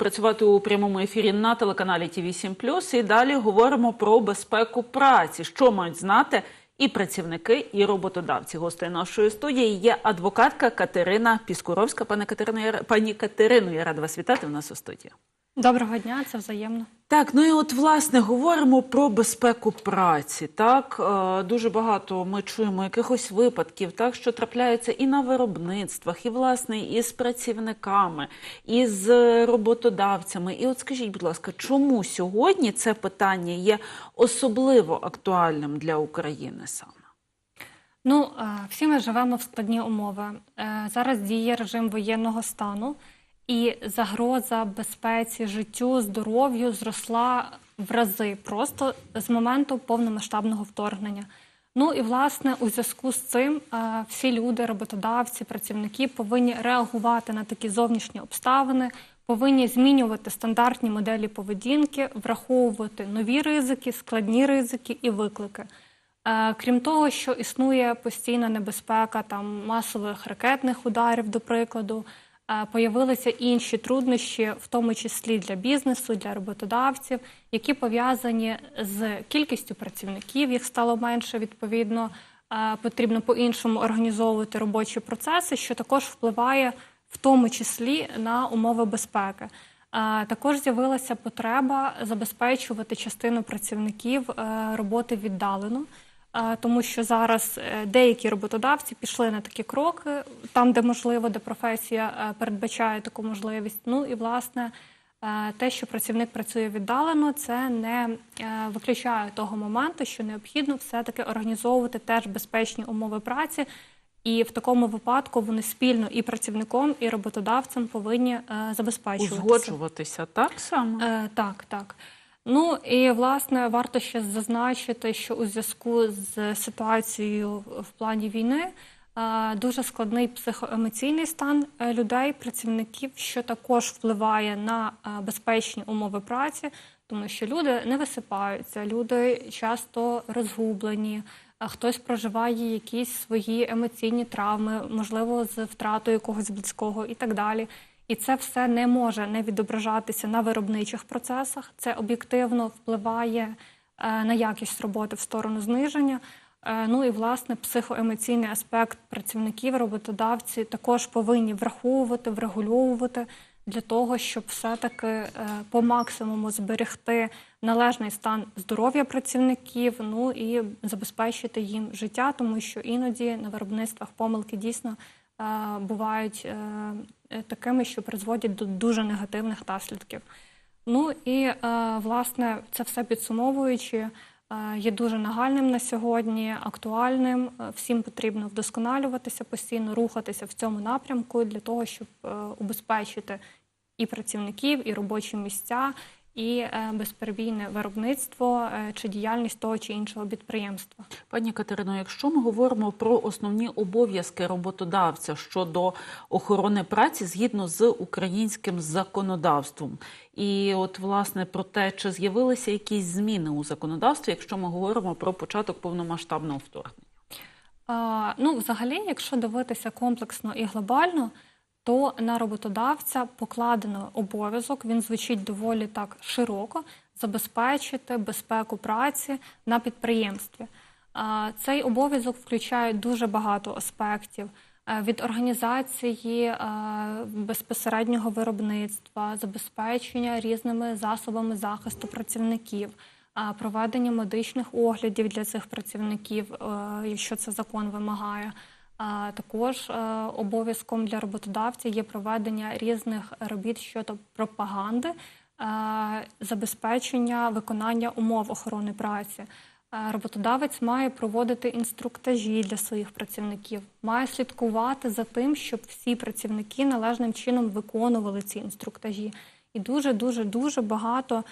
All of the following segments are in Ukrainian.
працювати у прямому ефірі на телеканалі ТВ 7 І далі говоримо про безпеку праці, що мають знати і працівники, і роботодавці. Гостею нашої студії є адвокатка Катерина Піскуровська. Пане Катерино, я пані Катерину, я рада вас вітати в нас у студії. Доброго дня, це взаємно. Так, ну і от власне говоримо про безпеку праці. Так Е, дуже багато ми чуємо якихось випадків, так що трапляються і на виробництвах, і власне і з працівниками, і з роботодавцями. І от скажіть, будь ласка, чому сьогодні це питання є особливо актуальним для України саме? Ну, е, всі ми живемо в складні умови. Е, Зараз діє режим воєнного стану, і загроза безпеці, життю, здоров'ю зросла в рази просто з моменту повномасштабного вторгнення. Ну і власне у зв'язку з цим е, всі люди, роботодавці, працівники повинні реагувати на такі зовнішні обставини, повинні змінювати стандартні моделі поведінки, враховувати нові ризики, складні ризики і виклики. Е, Крім того, що існує постійна небезпека там масових ракетних ударів, до прикладу, появилися інші труднощі, в тому числі для бізнесу, для роботодавців, які пов'язані з кількістю працівників. Їх стало менше. Відповідно, потрібно по-іншому організовувати робочі процеси, що також впливає в тому числі на умови безпеки. Також з'явилася потреба забезпечувати частину працівників е, роботи віддалено, тому що зараз е, деякі роботодавці пішли на такі кроки, там, де можливо, де професія е, передбачає таку можливість. Ну і власне. е, Те, що працівник працює віддалено, це не виключає того моменту, що необхідно все-таки організовувати теж безпечні умови праці, і в такому випадку вони спільно і працівником, і роботодавцем повинні е, забезпечуватися. Узгоджуватися так само? Е, так, так. Ну і власне варто ще зазначити, що у зв'язку з ситуацією в плані війни е, дуже складний психоемоційний стан е, людей, працівників, що також впливає на е, безпечні умови праці, тому що люди не висипаються, люди часто розгублені. Хтось проживає якісь свої емоційні травми, можливо, з втратою якогось близького і так далі. І це все не може не відображатися на виробничих процесах. Це об'єктивно впливає е, на якість роботи в сторону зниження. Е, Ну і власне психоемоційний аспект працівників, роботодавці також повинні враховувати, врегульовувати для того, щоб все-таки е, по максимуму зберегти належний стан здоров'я працівників, ну і забезпечити їм життя, тому що іноді на виробництвах помилки дійсно бувають такими, що призводять до дуже негативних наслідків. Ну і е, власне це все підсумовуючи, е, є дуже нагальним на сьогодні, актуальним. Е, Всім потрібно вдосконалюватися постійно, рухатися в цьому напрямку для того, щоб е, убезпечити і працівників, і робочі місця, і е, безперебійне виробництво е, чи діяльність того чи іншого підприємства. Пані Катерино, якщо ми говоримо про основні обов'язки роботодавця щодо охорони праці згідно з українським законодавством, і от власне про те, чи з'явилися якісь зміни у законодавстві, якщо ми говоримо про початок повномасштабного вторгнення. Ну, взагалі, якщо дивитися комплексно і глобально, то на роботодавця покладено обов'язок, він звучить доволі так широко, забезпечити безпеку праці на підприємстві. Цей обов'язок включає дуже багато аспектів. е, Від організації е, безпосереднього виробництва, забезпечення різними засобами захисту працівників, проведення медичних оглядів для цих працівників, е, якщо це закон вимагає. Також е, обов'язком для роботодавця є проведення різних робіт щодо пропаганди, е, забезпечення виконання умов охорони праці. Е, Роботодавець має проводити інструктажі для своїх працівників, має слідкувати за тим, щоб всі працівники належним чином виконували ці інструктажі. І дуже, дуже, дуже багато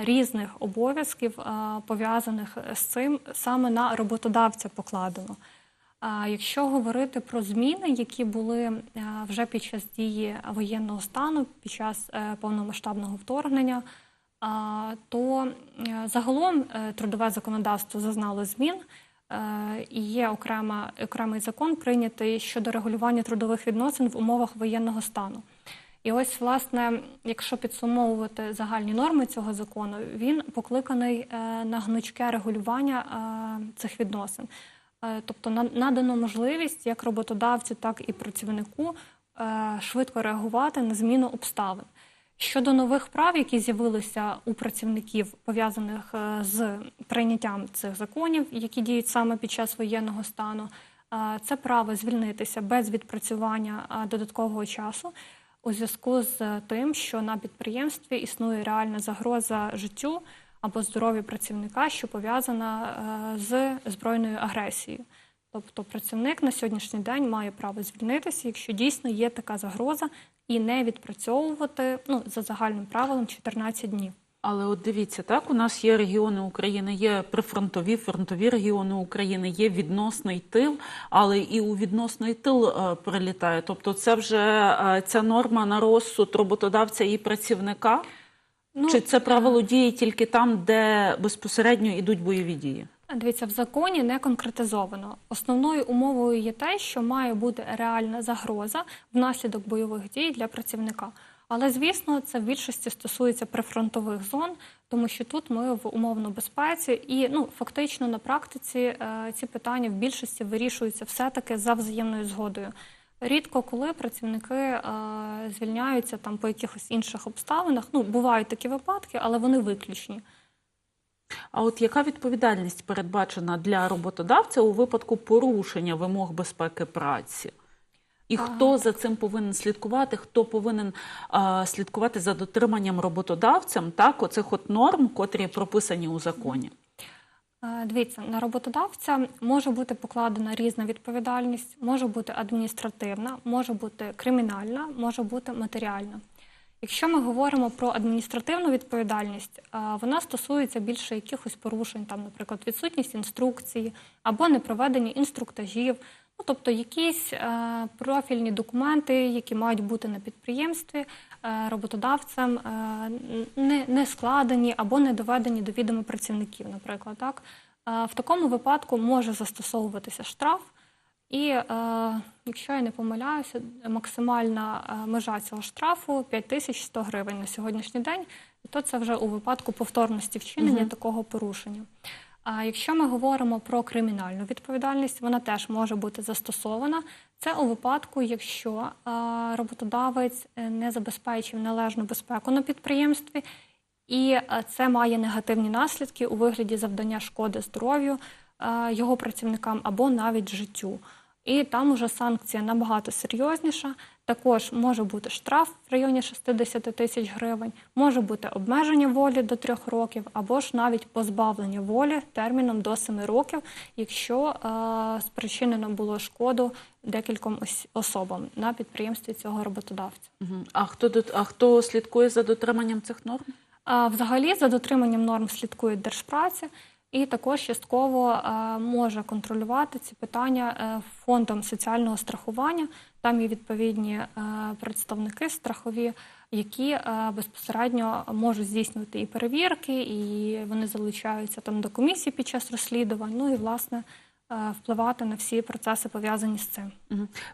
різних обов'язків пов'язаних з цим саме на роботодавця покладено. Якщо говорити про зміни, які були е, вже під час дії воєнного стану, під час е, повномасштабного вторгнення, то е, загалом е, трудове законодавство зазнало змін. І є окрема, окремий закон прийнятий щодо регулювання трудових відносин в умовах воєнного стану. І ось, власне, якщо підсумовувати загальні норми цього закону, він покликаний на гнучке регулювання цих відносин. Е, Тобто на- надано можливість як роботодавцю, так і працівнику е, швидко реагувати на зміну обставин. Щодо нових прав, які з'явилися у працівників, пов'язаних е, з прийняттям цих законів, які діють саме під час воєнного стану, це право звільнитися без відпрацювання додаткового часу у зв'язку з тим, що на підприємстві існує реальна загроза життю або здоров'ю працівника, що пов'язана е, з збройною агресією. Тобто працівник на сьогоднішній день має право звільнитися, якщо дійсно є така загроза, і не відпрацьовувати ну, за загальним правилом 14 днів. Але от дивіться, так у нас є регіони України, є прифронтові, фронтові регіони України, є відносний тил, але і у відносний тил е, прилітає. Тобто, це вже е, ця норма на розсуд роботодавця і працівника. Ну, Чи це правило діє тільки там, де безпосередньо йдуть бойові дії? Дивіться, в законі не конкретизовано. Основною умовою є те, що має бути реальна загроза внаслідок бойових дій для працівника. Але звісно, це в більшості стосується прифронтових зон, тому що тут ми в умовно безпеці, і ну фактично на практиці е, ці питання в більшості вирішуються все-таки за взаємною згодою. Рідко коли працівники е, звільняються там по якихось інших обставинах. Ну бувають такі випадки, але вони виключні. А от яка відповідальність передбачена для роботодавця у випадку порушення вимог безпеки праці? І хто за цим повинен слідкувати? Хто повинен а, слідкувати за дотриманням роботодавцям так оцих от норм, котрі прописані у законі? Дивіться, на роботодавця може бути покладена різна відповідальність, може бути адміністративна, може бути кримінальна, може бути матеріальна. Якщо ми говоримо про адміністративну відповідальність, вона стосується більше якихось порушень, там, наприклад, відсутність інструкції або непроведення інструктажів, ну тобто якісь е, профільні документи, які мають бути на підприємстві е, роботодавцем, е, не, не складені або не доведені до відома працівників, наприклад, так. Е, В такому випадку може застосовуватися штраф. І е, якщо я не помиляюся, максимальна е, межа цього штрафу 5100 гривень на сьогоднішній день, то це вже у випадку повторності вчинення Мгм. такого порушення. А якщо ми говоримо про кримінальну відповідальність, вона теж може бути застосована. Це у випадку, якщо роботодавець е, не забезпечив належну безпеку на підприємстві, і це має негативні наслідки у вигляді завдання шкоди здоров'ю його працівникам або навіть життю. І там уже санкція набагато серйозніша. Також може бути штраф в районі 60 тисяч гривень, може бути обмеження волі до трьох років, або ж навіть позбавлення волі терміном до 7 років, якщо е, спричинено було шкоду декільком ос- особам на підприємстві цього роботодавця. А хто а хто слідкує за дотриманням цих норм? А Взагалі за дотриманням норм слідкує Держпраця і також частково е, може контролювати ці питання е, фондом соціального страхування. Там є відповідні е, представники страхові, які е, безпосередньо можуть здійснювати і перевірки, і вони залучаються там до комісії під час розслідувань. Ну і власне впливати на всі процеси пов'язані з цим.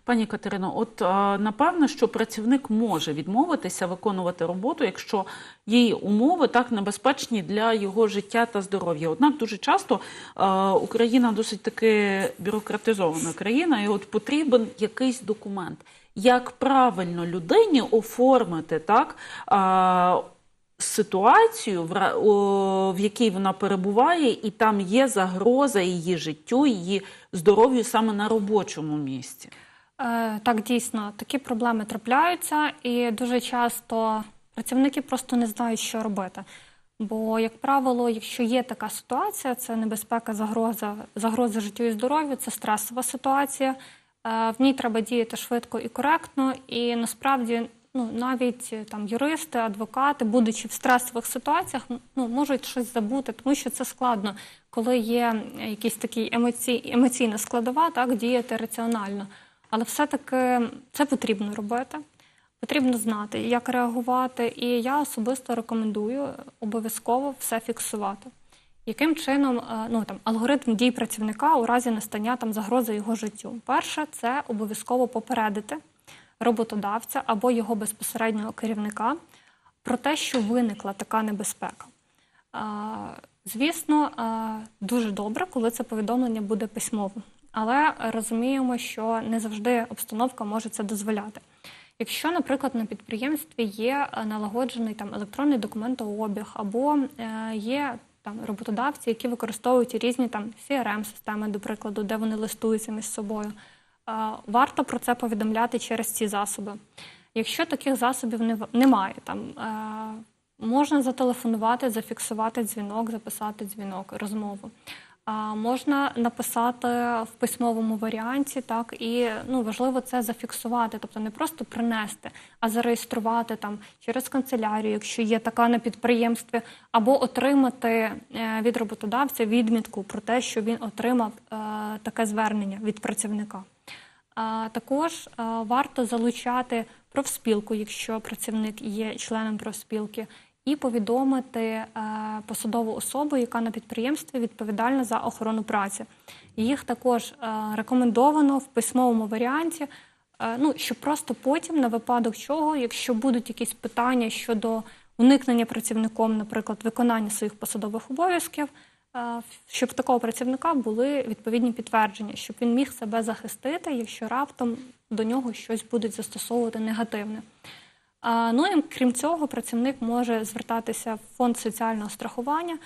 Пані Катерино, от напевно, що працівник може відмовитися виконувати роботу, якщо її умови так небезпечні для його життя та здоров'я. Однак дуже часто Україна досить таки бюрократизована країна, і от потрібен якийсь документ. Як правильно людині оформити так ситуацію, в, якій вона перебуває, і там є загроза її життю, її здоров'ю саме на робочому місці. Е, Так, дійсно, такі проблеми трапляються, і дуже часто працівники просто не знають, що робити. Бо, як правило, якщо є така ситуація, це небезпека, загроза, загроза життю і здоров'ю, це стресова ситуація. Е, В ній треба діяти швидко і коректно, і насправді ну, навіть е, там юристи, адвокати, будучи в стресових ситуаціях, ну, можуть щось забути, тому що це складно, коли є якийсь такий емоцій, емоційна складова, так, діяти раціонально. Але все-таки це потрібно робити. Потрібно знати, як реагувати, і я особисто рекомендую обов'язково все фіксувати. Яким чином е, ну, там, алгоритм дій працівника у разі настання там, загрози його життю? Перше, це обов'язково попередити роботодавця або його безпосереднього керівника про те, що виникла така небезпека. Звісно, дуже добре, коли це повідомлення буде письмовим, але розуміємо, що не завжди обстановка може це дозволяти. Якщо, наприклад, на підприємстві є налагоджений там електронний документообіг, або е, є там роботодавці, які використовують різні там crm системи до прикладу, де вони листуються між собою, варто про це повідомляти через ці засоби. Якщо таких засобів не- немає, там е, можна зателефонувати, зафіксувати дзвінок, записати дзвінок, розмову. Можна написати в письмовому варіанті, так і ну важливо це зафіксувати, тобто не просто принести, а зареєструвати там через канцелярію, якщо є така на підприємстві, або отримати е, від роботодавця відмітку про те, що він отримав е, таке звернення від працівника. Також е, варто залучати профспілку, якщо працівник є членом профспілки, і повідомити е, посадову особу, яка на підприємстві відповідальна за охорону праці. Їх також е, рекомендовано в письмовому варіанті, ну щоб просто потім, на випадок чого, якщо будуть якісь питання щодо уникнення працівником, наприклад, виконання своїх посадових обов'язків, щоб в такого працівника були відповідні підтвердження, щоб він міг себе захистити, якщо раптом до нього щось будуть застосовувати негативне. Ну і крім цього, працівник може звертатися в фонд соціального страхування.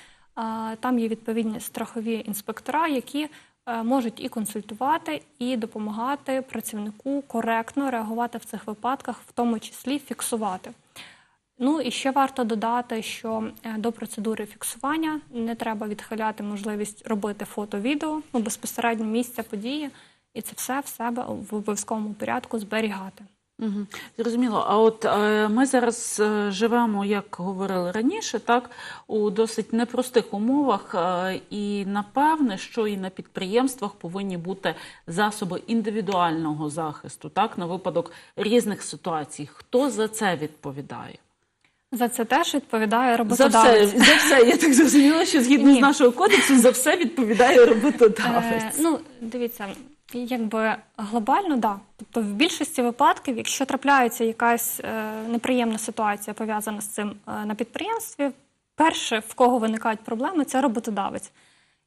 Там є відповідні страхові інспектора, які е, можуть і консультувати, і допомагати працівнику коректно реагувати в цих випадках, в тому числі фіксувати. Ну і ще варто додати, що е, до процедури фіксування не треба відхиляти можливість робити фото-відео ну, безпосередньо місця події, і це все в себе в обов'язковому порядку зберігати. Угу. Зрозуміло. А от е, ми зараз е, живемо, як говорили раніше, так у досить непростих умовах, е, і напевне, що і на підприємствах повинні бути засоби індивідуального захисту, так на випадок різних ситуацій. Хто за це відповідає? За це теж відповідає За роботодавець. все, за все, я так зрозуміла, що згідно Ні. з нашого кодексу за все відповідає роботодавець. Е, ну, дивіться, якби глобально, да. Тобто, в більшості випадків, якщо трапляється якась е, неприємна ситуація пов'язана з цим е, на підприємстві, перше, в кого виникають проблеми, це роботодавець.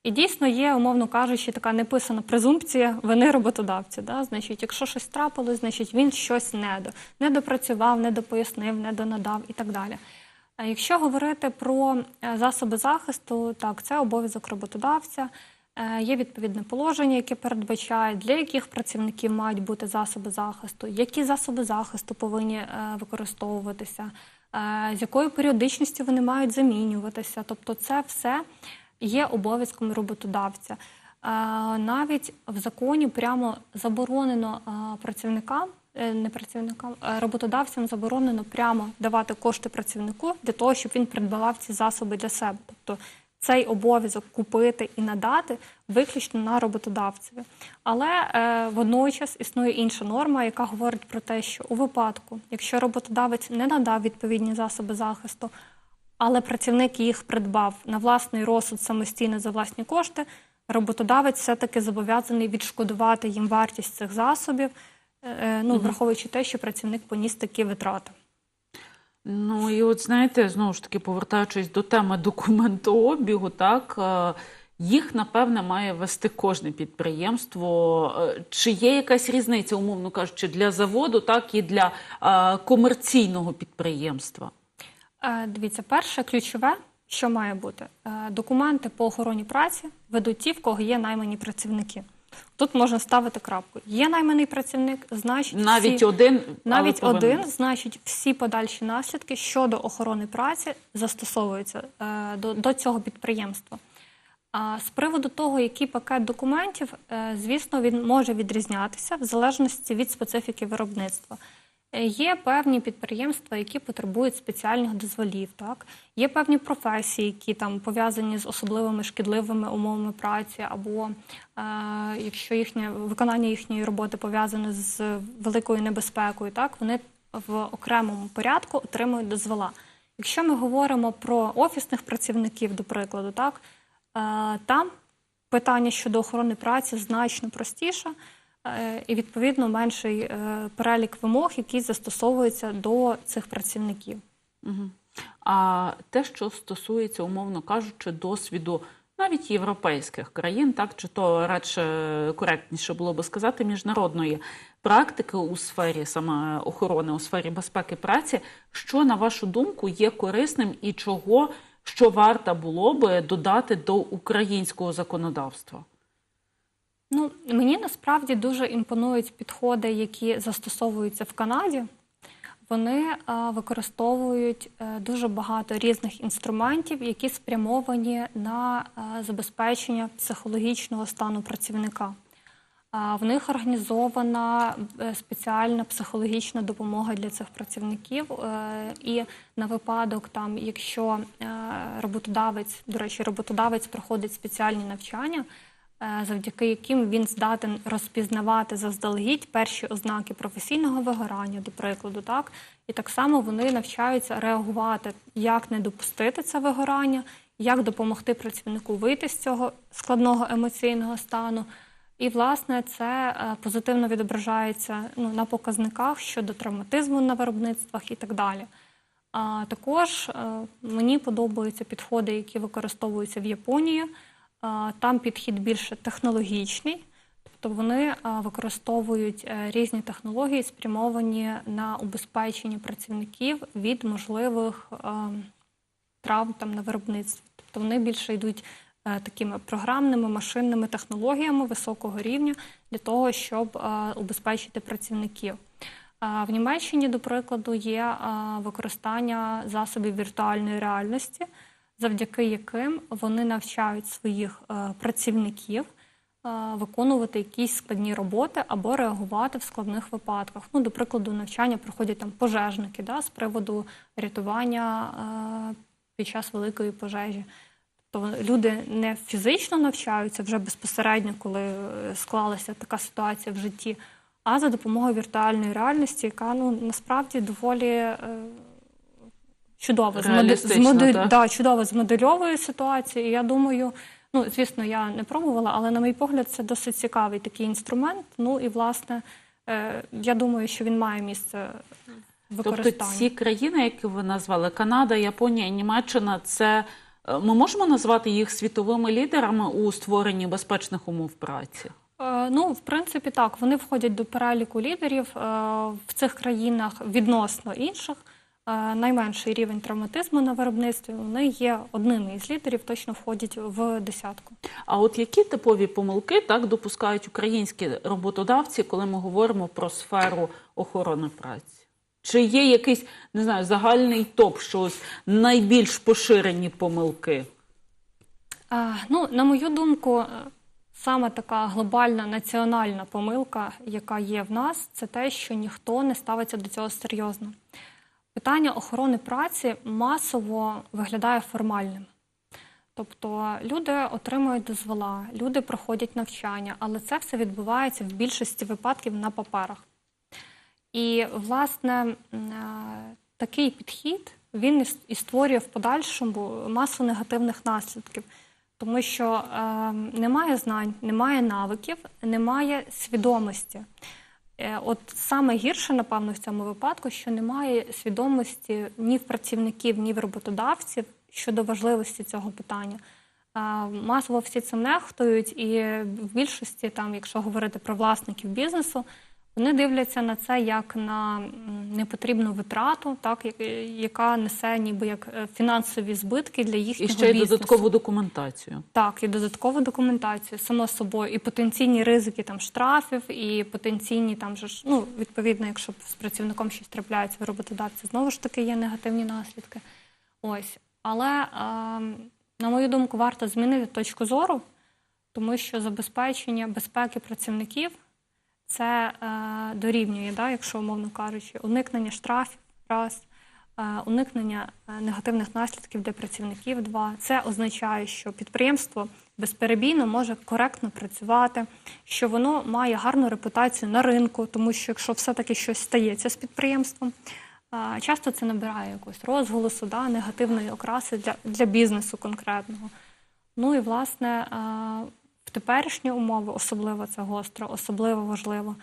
І дійсно є, умовно кажучи, така неписана презумпція вини роботодавця. Да? Значить, якщо щось трапилось, значить він щось не, до, не допрацював, не допояснив, не донадав і так далі. Якщо говорити про е, засоби захисту, так, це обов'язок роботодавця. Е, Є відповідне положення, яке передбачає, для яких працівників мають бути засоби захисту, які засоби захисту повинні е, використовуватися, з якою періодичністю вони мають замінюватися. Тобто, це все є обов'язком роботодавця. Е, Навіть в законі прямо заборонено е, працівникам, е, не працівникам, роботодавцям заборонено прямо давати кошти працівнику для того, щоб він придбавав ці засоби для себе. Тобто цей обов'язок купити і надати виключно на роботодавцеві. Але е, водночас існує інша норма, яка говорить про те, що у випадку, якщо роботодавець не надав відповідні засоби захисту, але працівник їх придбав на власний розсуд самостійно за власні кошти, роботодавець все-таки зобов'язаний відшкодувати їм вартість цих засобів, е, е, ну, враховуючи те, що працівник поніс такі витрати. Ну і от знаєте, знову ж таки, повертаючись до теми документообігу, так е, їх напевне має вести кожне підприємство. Чи є якась різниця, умовно кажучи, для заводу, так і для комерційного підприємства? Е, Дивіться, перше ключове, що має бути, Е, документи по охороні праці ведуть ті, в кого є наймані працівники. Тут можна ставити крапку. Є найманий працівник, значить Навіть всі, один але навіть повинен. один, значить, всі подальші наслідки щодо охорони праці застосовуються е, до, до цього підприємства. А з приводу того, який пакет документів, е, звісно, він може відрізнятися в залежності від специфіки виробництва. Е, Є певні підприємства, які потребують спеціальних дозволів. Так є певні професії, які там пов'язані з особливими шкідливими умовами праці, або е, якщо їхнє виконання їхньої роботи пов'язане з великою небезпекою, так вони в окремому порядку отримують дозвола. Якщо ми говоримо про офісних працівників, до прикладу, так е, там питання щодо охорони праці значно простіше. Е, і відповідно менший е, перелік вимог, які застосовуються до цих працівників. Угу. А те, що стосується, умовно кажучи, досвіду навіть європейських країн, так чи то радше коректніше було би сказати, міжнародної практики у сфері саме охорони, у сфері безпеки праці, що на вашу думку є корисним і чого що варто було би додати до українського законодавства? Ну, мені насправді дуже імпонують підходи, які застосовуються в Канаді. Вони е, використовують е, дуже багато різних інструментів, які спрямовані на е, забезпечення психологічного стану працівника. В них організована спеціальна психологічна допомога для цих працівників. І на випадок, там, якщо роботодавець, до речі, роботодавець проходить спеціальні навчання, завдяки яким він здатен розпізнавати заздалегідь перші ознаки професійного вигорання, до прикладу, так і так само вони навчаються реагувати, як не допустити це вигорання, як допомогти працівнику вийти з цього складного емоційного стану. І, власне, це е, позитивно відображається ну, на показниках щодо травматизму на виробництвах і так далі. А також е, мені подобаються підходи, які використовуються в Японії. Там підхід більше технологічний, тобто вони використовують е, різні технології, спрямовані на убезпечення працівників від можливих травм там на виробництві. Тобто вони більше йдуть е, такими програмними машинними технологіями високого рівня для того, щоб убезпечити працівників. В Німеччині, до прикладу, є використання засобів віртуальної реальності, завдяки яким вони навчають своїх е, працівників е, виконувати якісь складні роботи або реагувати в складних випадках. Ну, до прикладу, навчання проходять там пожежники да, з приводу рятування е, під час великої пожежі. Тобто люди не фізично навчаються вже безпосередньо, коли склалася така ситуація в житті, а за допомогою віртуальної реальності, яка ну насправді доволі чудово Реалістично, змоде- так? да, чудово змодельовує ситуацію. І я думаю, ну звісно, я не пробувала, але на мій погляд, це досить цікавий такий інструмент. Ну і власне, е, я думаю, що він має місце Тобто ці країни, які ви назвали, Канада, Японія, Німеччина, це е, ми можемо назвати їх світовими лідерами у створенні безпечних умов праці? Е, Ну, в принципі, так. Вони входять до переліку лідерів е, в цих країнах відносно інших. Найменший рівень травматизму на виробництві вони є одним із лідерів, точно входять в десятку. А от які типові помилки так допускають українські роботодавці, коли ми говоримо про сферу охорони праці? Чи є якийсь не знаю загальний топ, що ось найбільш поширені помилки? Е, Ну, на мою думку, е, саме така глобальна національна помилка, яка є в нас, це те, що ніхто не ставиться до цього серйозно. Питання охорони праці масово виглядає формальним. Тобто люди отримують дозвола, люди проходять навчання, але це все відбувається в більшості випадків на паперах. І, власне, е, такий підхід він і створює в подальшому масу негативних наслідків, тому що е, немає знань, немає навиків, немає свідомості. Е, От саме гірше, напевно, в цьому випадку, що немає свідомості ні в працівників, ні в роботодавців щодо важливості цього питання. Масово всі цим нехтують, і в більшості, там, якщо говорити про власників бізнесу, вони дивляться на це як на непотрібну витрату, так, яка несе ніби як е, фінансові збитки для І їхнього ще й додаткову документацію. Так, і додаткову документацію, само собою, і потенційні ризики там штрафів, і потенційні там же ж, ну, відповідно, якщо з працівником щось трапляється в роботодавці, знову ж таки є негативні наслідки. Ось. Але, е, на мою думку, варто змінити точку зору, тому що забезпечення безпеки працівників це е, дорівнює, да, якщо умовно кажучи, уникнення штрафів раз, е, уникнення е, негативних наслідків для працівників два. Це означає, що підприємство безперебійно може коректно працювати, що воно має гарну репутацію на ринку, тому що якщо все-таки щось стається з підприємством, часто це набирає якогось розголосу, да, негативної окраси для, для бізнесу конкретного. Ну і власне теперішні умови особливо це гостро, особливо важливо.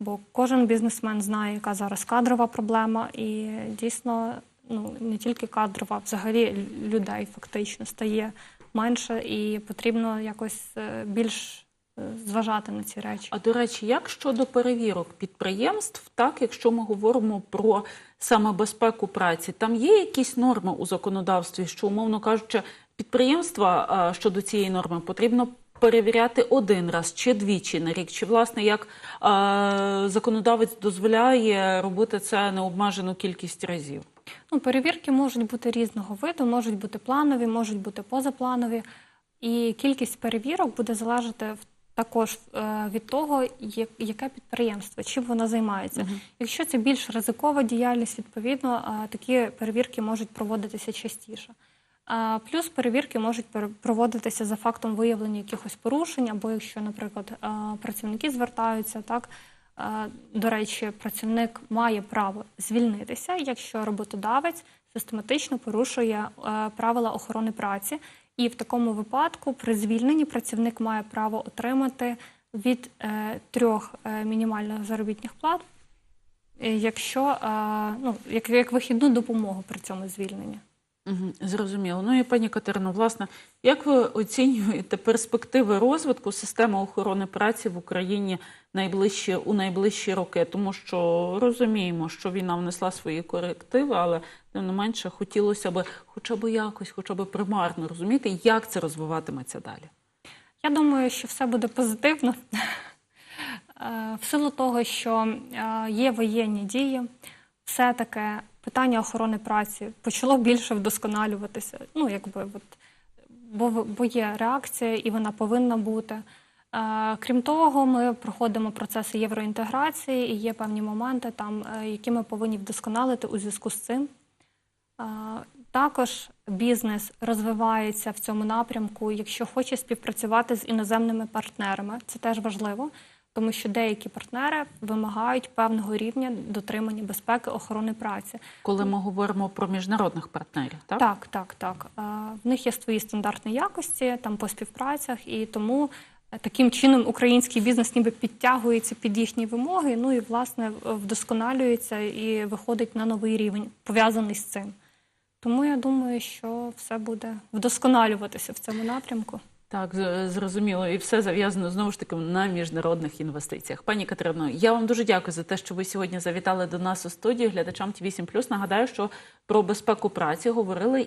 Бо кожен бізнесмен знає, яка зараз кадрова проблема, і дійсно ну не тільки кадрова, взагалі людей фактично стає менше, і потрібно якось е, більш е, зважати на ці речі. А до речі, як щодо перевірок підприємств, так якщо ми говоримо про саме безпеку праці, там є якісь норми у законодавстві, що умовно кажучи, підприємства щодо цієї норми потрібно перевіряти один раз чи двічі на рік, чи власне як а, законодавець дозволяє робити це необмежену кількість разів. Ну, перевірки можуть бути різного виду, можуть бути планові, можуть бути позапланові. І кількість перевірок буде залежати в- також е, від того, яке підприємство, чим воно займається. Мгм. Якщо це більш ризикова діяльність, відповідно, е, такі перевірки можуть проводитися частіше. Плюс перевірки можуть проводитися за фактом виявлення якихось порушень, або якщо, наприклад, працівники звертаються, так до речі, працівник має право звільнитися, якщо роботодавець систематично порушує правила охорони праці. І в такому випадку при звільненні працівник має право отримати від е, трьох е, мінімальних заробітних плат, е, якщо ну, як вихідну допомогу при цьому звільненні. Зрозуміло. Ну і пані Катерино, власне, як ви оцінюєте перспективи розвитку системи охорони праці в Україні найближчі у найближчі роки? Тому що розуміємо, що війна внесла свої корективи, але тим не менше хотілося б хоча б якось, хоча б примарно розуміти, як це розвиватиметься далі. Я думаю, що все буде позитивно. Е, В силу того, що е, є воєнні дії, все-таки питання охорони праці почало більше вдосконалюватися. Ну, якби от, бо, бо є реакція, і вона повинна бути. Е, Крім того, ми проходимо процеси євроінтеграції, і є певні моменти, там, е, які ми повинні вдосконалити у зв'язку з цим. Також бізнес розвивається в цьому напрямку, якщо хоче співпрацювати з іноземними партнерами. Це теж важливо, тому що деякі партнери вимагають певного рівня дотримання безпеки охорони праці. Коли ми говоримо про міжнародних партнерів, так? Так, так, так. В них є свої стандартні якості там по співпрацях, і тому е, таким чином український бізнес ніби підтягується під їхні вимоги. Ну і власне вдосконалюється і виходить на новий рівень, пов'язаний з цим. Тому я думаю, що все буде вдосконалюватися в цьому напрямку. Так, зрозуміло, і все зав'язано знову ж таки на міжнародних інвестиціях. Пані Катерино, я вам дуже дякую за те, що ви сьогодні завітали до нас у студію. Глядачам Ті 8 Нагадаю, що про безпеку праці говорили